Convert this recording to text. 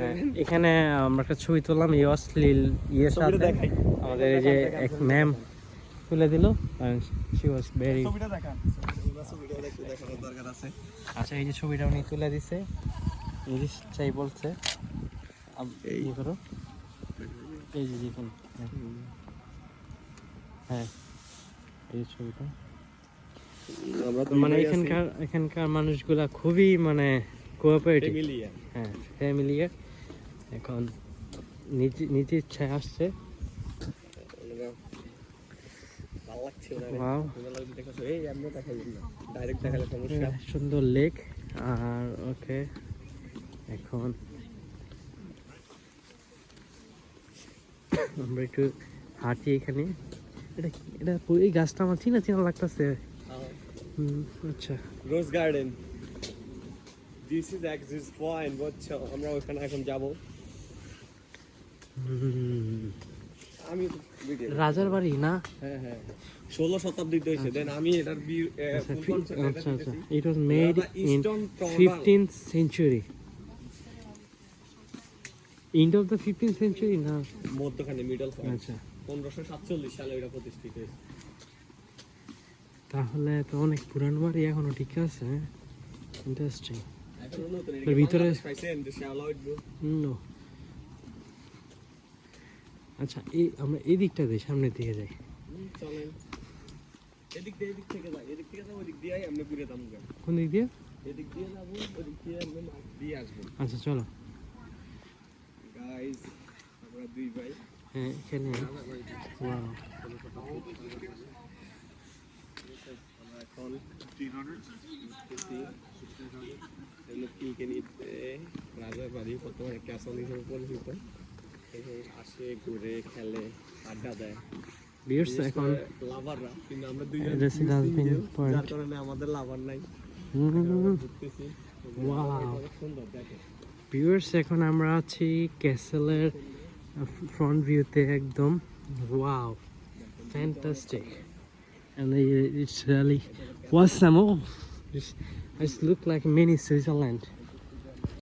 হ্যাঁ, এখানে আমরা একটা ছবি তুললাম এই অশ্লীল ইয়ের সাথে। আমাদের এই যে এক ম্যাম তুলে দিল শি ওয়াজ ভেরি আচ্ছা এই যে ছবিটা উনি তুলে দিছে ইংলিশ চাই বলছে। আম- ইয়ে করো। এই যে দেখুন। হ্যাঁ এই ছবিটা। মানে এখানকার এখানকার মানুষগুলা খুবই মানে কোঅপারেটিভ হ্যাঁ ফ্যামিলিয়ার এখন নিজে নিজে ইচ্ছায় আসছে। Wow. সুন্দর লেক আর ওকে এখন আমরা একটু হাঁটি এখানে। এটা এটা এই গাছটা আমার চিনা চিনা লাগতেছে। আচ্ছা। Rose garden this is axis point বুঝছ আমরা ওখানে এখন যাব আমি রাজার বাড়ি না? হ্যাঁ হ্যাঁ ষোলো শতাব্দীতে হয়েছে দেন আমি এটার আচ্ছা আচ্ছা আচ্ছা। It was made in. Fifteenth century end of the fifteenth century না? মধ্যখানে মিডল আচ্ছা। পনেরোশো সাতচল্লিশ সালে এটা প্রতিষ্ঠিত হয়েছে। তাহলে তো অনেক পুরান বাড়ি এখনও ঠিক আছে ইন্টারেস্টিং এর ভিতরে আচ্ছা এই আমরা এই দিকটা দিই সামনের দিকে যাই এদিক দিয়ে এদিক থেকে যাই এদিক থেকে যাব ওদিক দিয়ে আমরা ঘুরে দাম কোন দিক দিয়ে এদিক দিয়ে যাব ওদিক দিয়ে আমরা মাছ দিয়ে আসব আচ্ছা চলো গাইস আমরা দুই ভাই হ্যাঁ এখানে ফেনীতে রাজার বাড়ি বর্তমানে একটা হিসেবে পরিচিত। এখানে আসে ঘুরে খেলে আড্ডা দেয়। বিয়ার্স এখন আমরা আমাদের লাভার নাই। এখন আমরা আছি ক্যাসেলের ফ্রন্ট ভিউতে একদম। Wow fantastic and it's really was some more. It's, it's look like mini